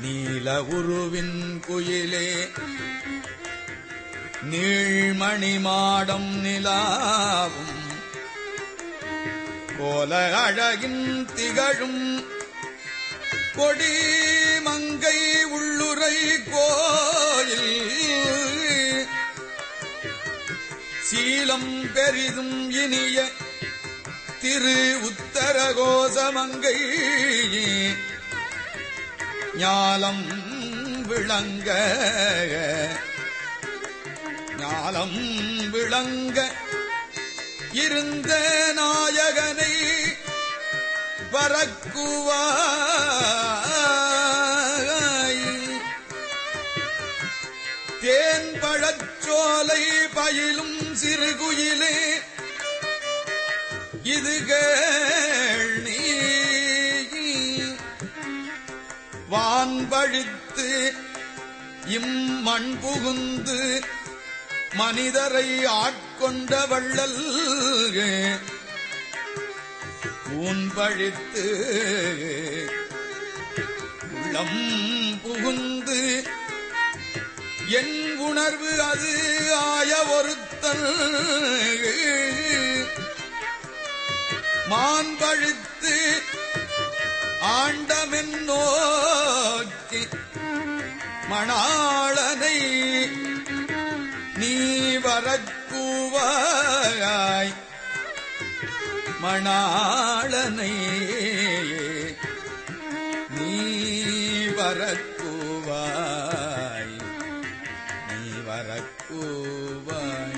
நீல உருவின் குயிலே. நீழ்மணி மாடம் நிலாவும். கோல அழகின் திகழும். கொடி மங்கை உள்ளுரை கோயில். சீலம் பெரிதும் இனிய திரு உத்தரகோசமங்கை ஞாலம் விளங்க. ஞாலம் விளங்க. இருந்த நாயகனை பறக்குவாய் தேன் பழச்சோலை பயிலும் சிறுகுயிலே. இது கே வான்பழித்து இம்மண் புகுந்து மனிதரை ஆட்கொண்ட வள்ளல் ஊன்பழித்து உள்ளம் புகுந்து என் உணர்வு அது ஆய ஒருத்தல் மான்பழித்து ஆண்டமென்னோ மணவாட்டி மணாளனை நீ வரக்கூவாய் மணாளனை நீ வரக்கூவாய். நீ வரக்கூவாய்.